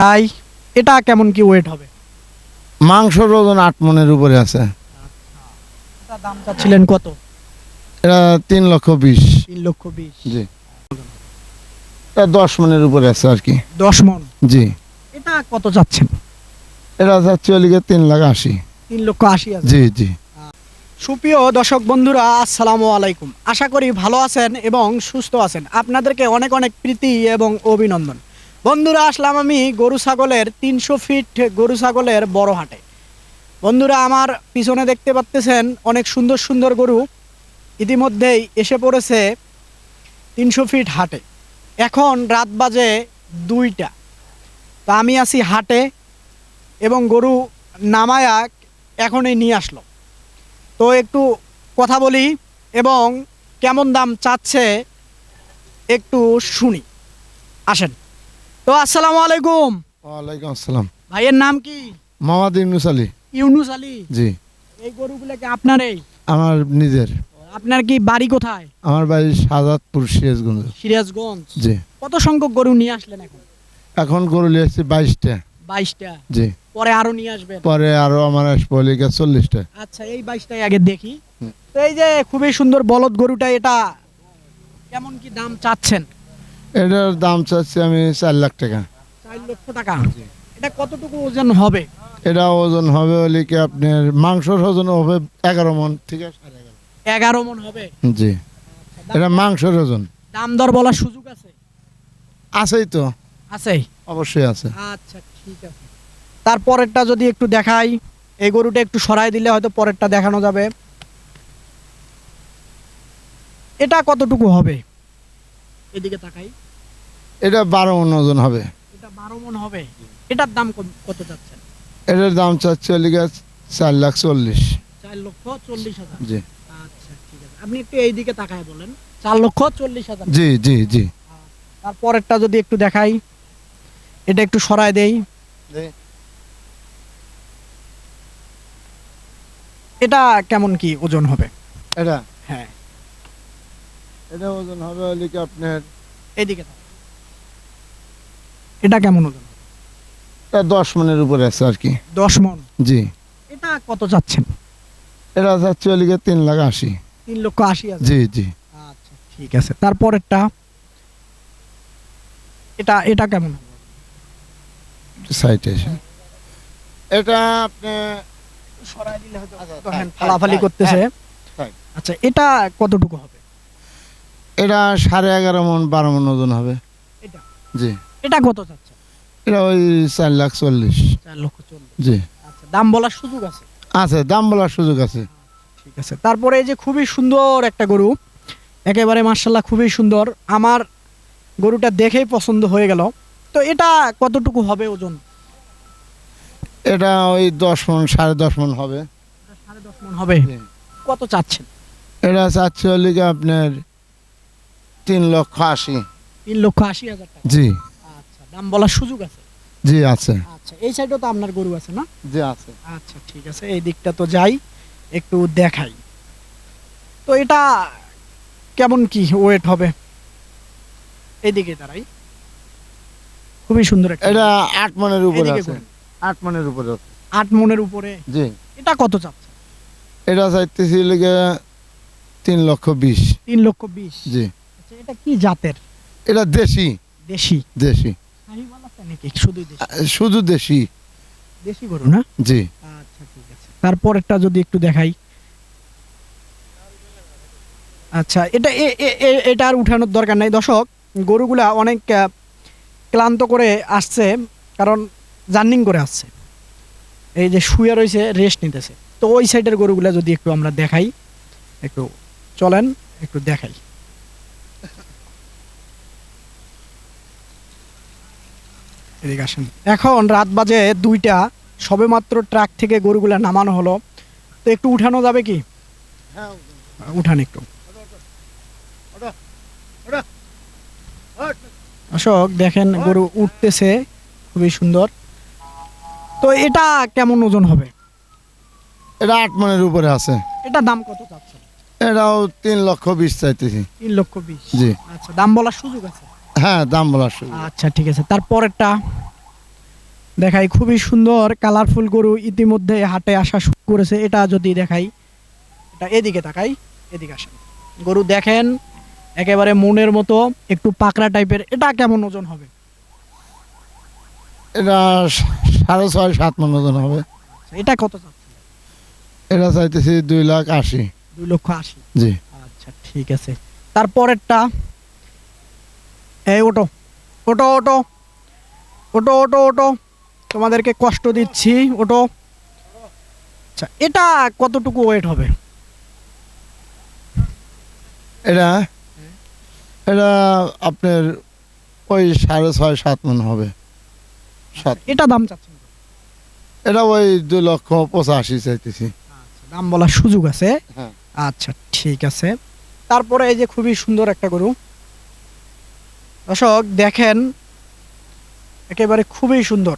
তাই এটা কেমন কি ওয়েট হবে? মাংসর ওজন আট মনের উপরে আছে। এটা দাম চাচ্ছিলেন কত? এটা তিন লক্ষ বিশ। তিন লক্ষ বিশ। জি। এটা দশ মনের উপরে আছে আর কি। দশ মন? জি। এটা কত চাচ্ছেন? এটা যাচ্ছে ওলিকে তিন লাখ আশি। তিন লক্ষ আশি হাজার। জি জি। সুপ্রিয় দর্শক বন্ধুরা আসসালামু আলাইকুম। আশা করি ভালো আছেন এবং সুস্থ আছেন। আপনাদেরকে অনেক অনেক প্রীতি এবং অভিনন্দন। বন্ধুরা, আসলাম আমি গরু ছাগলের তিনশো ফিট গরু ছাগলের বড় হাটে। বন্ধুরা, আমার পিছনে দেখতে পাচ্তেছেন অনেক সুন্দর সুন্দর গরু। ইতিমধ্যেই এসে পড়েছে তিনশো ফিট হাটে। এখন রাত বাজে দুইটা। তা আমি আছি হাটে এবং গরু নামায়া এখনই নিয়ে আসলো। তো একটু কথা বলি এবং কেমন দাম চাচ্ছে একটু শুনি। আসেন। তো আসসালামু আলাইকুম। ওয়ালাইকুম আসসালাম। ভাইয়ের নাম কি? মোহাম্মদ ইউনুস আলী। ইউনুস আলী? জি। এই গরুগুলো কি আপনার এই? আমার নিজের। আপনার কি বাড়ি কোথায়? আমার বাড়ি শাহজাদপুর সিরাজগঞ্জ। সিরাজগঞ্জ। জি। কত সংখ্যক গরু নিয়ে আসলেন এখন? এখন গরু নিয়ে এসেছি বাইশটা। বাইশটা? জি। পরে আরও নিয়ে আসবেন? পরে আরও আমার আসব ওলিকে চল্লিশটা। আচ্ছা এই বাইশটাই আগে দেখি। তো এই যে খুবই সুন্দর বলদ গরুটা এটা কেমন কি দাম চাচ্ছেন? এটার দাম চাচ্ছি আমি চার লাখ টাকা। চার লক্ষ টাকা। এটা কতটুকু ওজন হবে? এটা ওজন হবে ওলিকে আপনার মাংসর ওজন হবে এগারো মন ঠিক আছে এগারো মন। হবে? জি। এটা মাংসর ওজন। দাম দর বলার সুযোগ আছে? আছেই তো। আছে অবশ্যই আছে। আচ্ছা ঠিক আছে। তারপরেরটা যদি একটু দেখাই এই গরুটা একটু সরাই দিলে হয়তো পরেরটা দেখানো যাবে। এটা কতটুকু হবে? এদিকে তাকাই। এটা বারো মন ওজন হবে। এটা বারো মন হবে। এটার দাম কত- যাচ্ছে এটার দাম চাচ্ছে চার লাখ চল্লিশ। চার লক্ষ চল্লিশ হাজার। জি। আচ্ছা ঠিক আছে। আপনি একটু এই দিকে তাকায় বলেন। চার লক্ষ চল্লিশ হাজার। জি জি জি। তারপরেরটা যদি একটু দেখাই এটা একটু সরাই দেই। এটা কেমন কি ওজন হবে? এটা? হ্যাঁ। এটা ওজন হবে আপনার তাকাও। এটা কেমন ওজন? এটা দশ মনের উপরে আছে আর কি। দশ মন? জি। এটা কত চাচ্ছেন এটা যাচ্ছে তিন লাখ আশি। তিন লক্ষ আশি হাজার। জি জি। আচ্ছা ঠিক আছে। তারপরেরটা? এটা এটা কেমন? সাইটে এটা আপনি সরাই দিলে হয়তো আচ্ছা, ফালাফালি করতেছে। আচ্ছা এটা কতটুকু হবে? এটা সাড়ে এগারো মন বারো মন ওজন হবে। এটা? জি। এটা কত চাচ্ছেন? এটা ওই চার লাখ চল্লিশ। চার লক্ষ চল্লিশ। জি। আচ্ছা দাম বলার সুযোগ আছে? আছে দাম বলার সুযোগ আছে। ঠিক আছে তারপরে এই যে খুবই সুন্দর একটা গরু একেবারে মার্শাল্লাহ খুবই সুন্দর। আমার গরুটা দেখেই পছন্দ হয়ে গেল। তো এটা কতটুকু হবে ওজন? এটা ওই দশ মন সাড়ে দশ মন হবে। সাড়ে দশ মন হবে। কত চাচ্ছেন? এটা চাচ্ছে ওলিকে আপনার তিন লক্ষ আশি। তিন লক্ষ আশি হাজার টাকা। জি। আচ্ছা দাম বলার সুযোগ আছে? জি আছে। আচ্ছা এই সাইডেও তো আপনার গরু আছে না? জি আছে। আচ্ছা ঠিক আছে এই দিকটা তো যাই একটু দেখাই। তো এটা কেমন কি ওয়েট হবে? এইদিকে দাঁড়াই। খুবই সুন্দর একটা এটা আট মনের উপরে আছে। আট মনের উপরে আছে। আট মনের উপরে? জি। এটা কত চাচ্ছে এটা চাইতেছি লিগে তিন লক্ষ বিশ। তিন লক্ষ বিশ। জি। এটা কি জাতের? এটা দেশি। দেশি? দেশি। শাহিওয়াল আছে নাকি? শুধুই দেশি? শুধু দেশি। দেশি গরু না? জি। আচ্ছা ঠিক আছে। তারপরেরটা যদি একটু দেখাই। আচ্ছা এটা এটা আর উঠানোর দরকার নাই। দর্শক গরুগুলা অনেক ক্লান্ত করে আসছে কারণ জার্নিং করে আসছে। এই যে শুয়ে রয়েছে রেস্ট নিতেছে। তো ওই সাইডের গরুগুলা যদি একটু আমরা দেখাই একটু চলেন একটু দেখাই। এদিকে আসেন। এখন রাত বাজে দুইটা সবেমাত্র ট্রাক থেকে গরুগুলা নামানো হলো। তো একটু উঠানো যাবে কি? উঠান একটু। অশোক দেখেন গরু উঠতেছে খুবই সুন্দর। তো এটা কেমন ওজন হবে? এটা আট মনের উপরে আছে। এটা দাম কত চাচ্ছে এটাও তিন লক্ষ বিশ চাইতেছি। তিন লক্ষ বিশ। জি। আচ্ছা দাম বলার সুযোগ আছে? হ্যাঁ দাম বলার সুযোগ আচ্ছা ঠিক আছে। তারপরেরটা? দেখাই খুবই সুন্দর কালারফুল গরু ইতিমধ্যে হাটে আসা শুরু করেছে। এটা যদি দেখাই এটা এদিকে তাকাই এদিকে আসেন। গরু দেখেন একেবারে মনের মতো একটু পাকড়া টাইপের এটা কেমন ওজন হবে? এটা সাড়ে ছয় সাত মন ওজন হবে। এটা কত এটা চাইতেছি দুই লাখ আশি। দুই লক্ষ আশি। জি। আচ্ছা ঠিক আছে। তারপরেরটা? এই ওটো ওটো ওটো ওটো ওটো ওটো। তোমাদেরকে কষ্ট দিচ্ছি ওটো। আচ্ছা এটা কতটুকু ওয়েট হবে? এটা এটা আপনার ওই সাড়ে ছয় সাত মন হবে। সাত। এটা দাম চাচ্ছেন এটা ওই দুই লক্ষ পঁচাশি চাইতেছি। আচ্ছা, দাম বলার সুযোগ আছে। হ্যাঁ। আচ্ছা ঠিক আছে। তারপরে এই যে খুবই সুন্দর একটা গরু। দর্শক দেখেন একেবারে খুবই সুন্দর।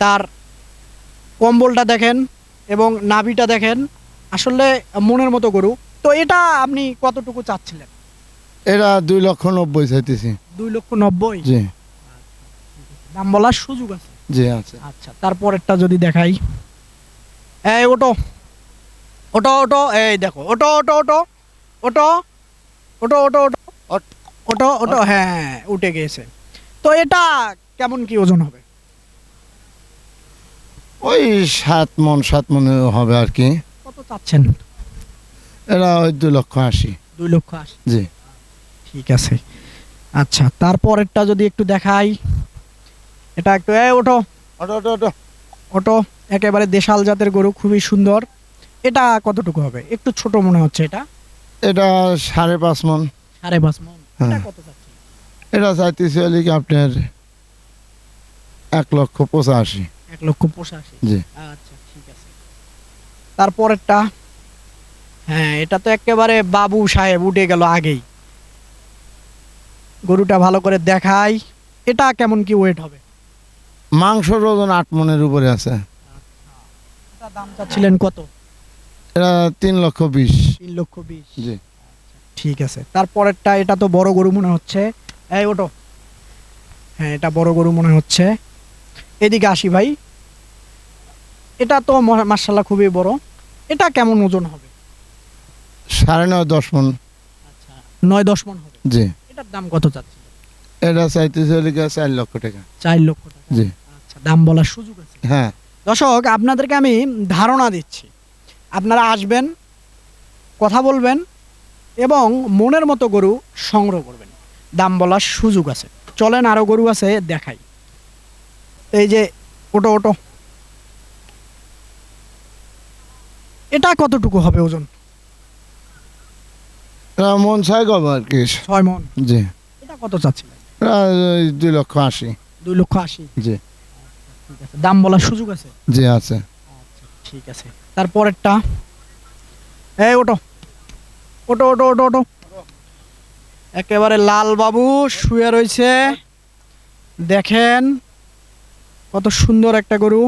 তার কম্বলটা দেখেন এবং নাভিটা দেখেন আসলে মনের মতো গরু। তো এটা আপনি কতটুকু চাচ্ছিলেন? এটা দুই লক্ষ নব্বই চাইতেছি। দুই লক্ষ নব্বই? জি। দাম বলার সুযোগ আছে? জি আছে। আচ্ছা তারপরেরটা যদি দেখাই। এই ওটো। ওটো ওটো। এই দেখো ওটো ওটো ওটো। ওটো ওটো ওটো ওটো। ওটো ওটো হ্যাঁ উঠে গিয়েছে। তো এটা কেমন কি ওজন হবে? ওই সাত মন সাত মনে হবে আর কি। কত চাচ্ছেন? এটা ওই দুই লক্ষ আশি। দুই লক্ষ আশি? জি। ঠিক আছে। আচ্ছা তারপরেরটা যদি একটু দেখাই। এটা একটু এই ওটো ওটা ওটা ওটা ওটো একেবারে দেশাল জাতের গরু খুবই সুন্দর। এটা কতটুকু হবে? একটু ছোট মনে হচ্ছে এটা। এটা সাড়ে পাঁচ মন। সাড়ে পাঁচ মন। এটা হ্যাঁ। এটা চাইতেছি হলে কি আপনার এক লক্ষ পঁচাশি। এক লক্ষ পঁচাশি? জি। আচ্ছা ঠিক আছে। তারপরেরটা? হ্যাঁ এটা তো একেবারে বাবু সাহেব উঠে গেল আগেই। গরুটা ভালো করে দেখাই। এটা কেমন কি ওয়েট হবে? মাংসর ওজন আট মনের উপরে আছে। এটা দাম চাচ্ছিলেন কত? এটা তিন লক্ষ বিশ। তিন লক্ষ বিশ। জি। ঠিক আছে। তারপরেরটা এটা তো বড় গরু মনে হচ্ছে। এই ওটো হ্যাঁ এটা বড় গরু মনে হচ্ছে। এদিকে আসি ভাই। এটা তো মার্শাল্লাহ খুবই বড়। এটা কেমন ওজন হবে? সাড়ে নয় দশ মন। আচ্ছা নয় দশ মন হবে। জি। এটার দাম কত চাচ্ছি এটা চাইতেছি চার লক্ষ টাকা। চার লক্ষ টাকা? জি। আচ্ছা দাম বলার সুযোগ আছে। হ্যাঁ। দর্শক আপনাদেরকে আমি ধারণা দিচ্ছি। আপনারা আসবেন কথা বলবেন এবং মনের মতো গরু সংগ্রহ করবেন। দাম বলার সুযোগ আছে। চলেন আরও গরু আছে দেখাই। এই যে ওটো ওটো। এটা কতটুকু হবে ওজন? মন চাই কব আর কি। ছয় মন? জি। এটা কত চাচ্ছিলেন? দুই লক্ষ আশি। দুই লক্ষ আশি? জি। ঠিক আছে দাম বলার সুযোগ আছে? জি আছে। ঠিক আছে। তারপরেরটা? এই ওটো। ওটো ওটো ওটো ওটো। একেবারে লাল বাবু শুয়ে রয়েছে। দেখেন কত সুন্দর একটা গরু।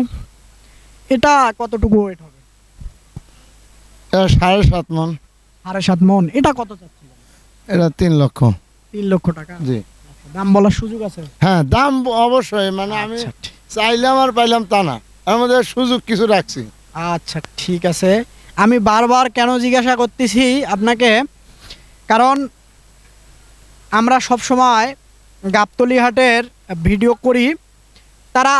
এটা কতটুকু ওয়েট হবে? এটা সাড়ে সাত মন। সাড়ে সাত মন। এটা কত চাচ্ছিলেন এটা তিন লক্ষ। তিন লক্ষ টাকা? জি। আচ্ছা, দাম বলার সুযোগ আছে? হ্যাঁ দাম অবশ্যই মানে আমি আচ্ছা চাইলাম আর পাইলাম তা না। আমাদের সুযোগ কিছু রাখছি। আচ্ছা ঠিক আছে। আমি বারবার কেন জিজ্ঞাসা করতেছি আপনাকে? কারণ আমরা সব সময় গাবতলি হাটের ভিডিও করি তারা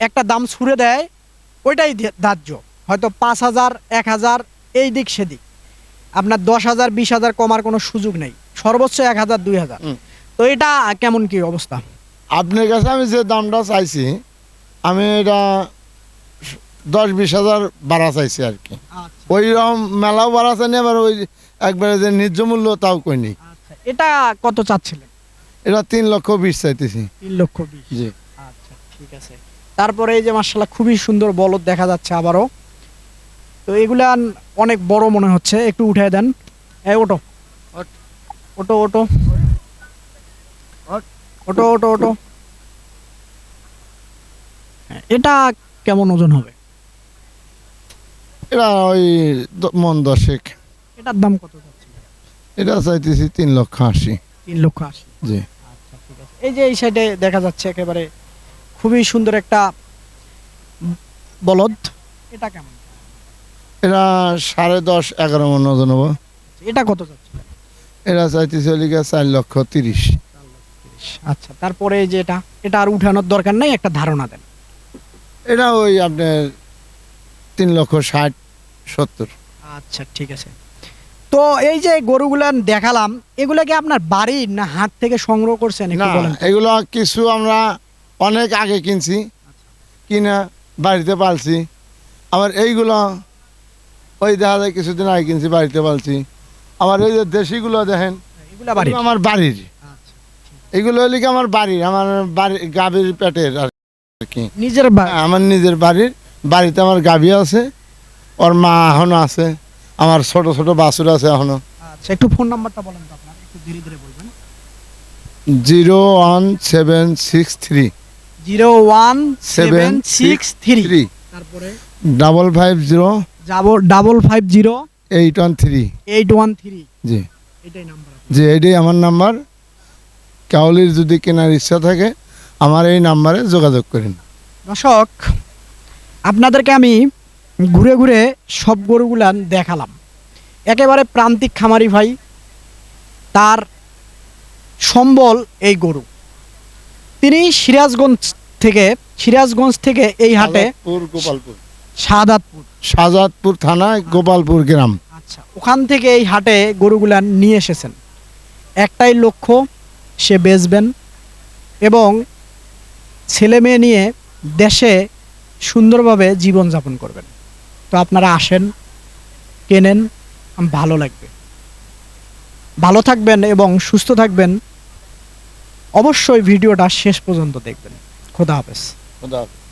একটা দাম ছুড়ে দেয় ওইটাই ধার্য। হয়তো পাঁচ হাজার এক হাজার এই দিক সেদিক। আপনার দশ হাজার বিশ হাজার কমার কোনো সুযোগ নেই। সর্বোচ্চ এক হাজার দুই হাজার। তো এটা কেমন কি অবস্থা? আপনার কাছে আমি যে দামটা চাইছি আমি এটা দশ বিশ হাজার বাড়া চাইছি আর কি। আচ্ছা। ওই রকম মেলাও বাড়া চাইনি আবার ওই একবারে যে ন্যায্য মূল্য তাও কইনি আচ্ছা এটা কত চাচ্ছিলেন? এটা তিন লক্ষ বিশ চাইতেছি। তিন লক্ষ বিশ। জি। আচ্ছা ঠিক আছে। তারপরে এই যে মার্শাল্লাহ খুবই সুন্দর বলদ দেখা যাচ্ছে আবারও। তো এগুলা অনেক বড় মনে হচ্ছে একটু উঠে দেন। এই ওটো। ওটো ওটো। ওটো ওটো ওটো। হ্যাঁ, এটা কেমন ওজন হবে? এটা ওই মন দশেক। এটার দাম কত যাচ্ছে? এটা চাইতেছি তিন লক্ষ আশি। তিন লক্ষ আশি। জি। আচ্ছা এই যে এই সাইডে দেখা যাচ্ছে একেবারে খুবই সুন্দর একটা বলদ। এটা কেমন? এরা সাড়ে দশ এগারো মন ওজন হব। এটা কত যাচ্ছে? এরা চাইতেছে লিগে চার লক্ষ তিরিশ। আচ্ছা তারপরে যে এটা এটা আর উঠানোর দরকার নাই একটা ধারণা দেন। এটা ওই আপনার তিন লক্ষ ষাট সত্তর। আচ্ছা ঠিক আছে। তো এই যে গরুগুলা দেখালাম এগুলা কি আপনার বাড়ির না হাট থেকে সংগ্রহ করছেন একটু না বলেন? এগুলো কিছু আমরা অনেক আগে কিনছি কিনা বাড়িতে পালছি। আবার এইগুলো ওই দেখা যায় কিছুদিন আগে কিনছি বাড়িতে পালছি। আবার এই যে দেশিগুলো দেখেন আমার বাড়ির। আচ্ছা এগুলো হলে কি আমার বাড়ির আমার বাড়ি গাভীর পেটের আর কি। নিজের হ্যাঁ, আমার নিজের বাড়ির। বাড়িতে আমার গাভী আছে ওর মা এখনও আছে আমার ছোট ছোট বাছুর আছে এখনও। আচ্ছা একটু ফোন নাম্বারটা বলেন তো আপনার একটু ধীরে ধীরে বলবেন। Zero one seven six three. Zero one seven six three. Three. তারপরে? Double five zero. Double five zero. Eight one three. Eight one three. জি। এটাই নাম্বার যে এটাই আমার নাম্বার। কাউলির যদি কেনার ইচ্ছা থাকে আমার এই নাম্বারে যোগাযোগ করেন। দর্শক আপনাদেরকে আমি ঘুরে ঘুরে সব গরুগুলান দেখালাম। একেবারে প্রান্তিক খামারি ভাই তার সম্বল এই গরু। তিনি সিরাজগঞ্জ থেকে সিরাজগঞ্জ থেকে এই হাটে গোপালপুর। শাহাদাতপুর শাহজাদপুর থানায় গোপালপুর গ্রাম। আচ্ছা ওখান থেকে এই হাটে গরুগুলান নিয়ে এসেছেন। একটাই লক্ষ্য সে বেচবেন এবং ছেলে মেয়ে নিয়ে দেশে সুন্দরভাবে জীবনযাপন করবেন। তো আপনারা আসেন, কেনেন ভালো লাগবে। ভালো থাকবেন এবং সুস্থ থাকবেন। অবশ্যই ভিডিওটা শেষ পর্যন্ত দেখবেন। খোদা হাফেজ। খোদা হাফেজ।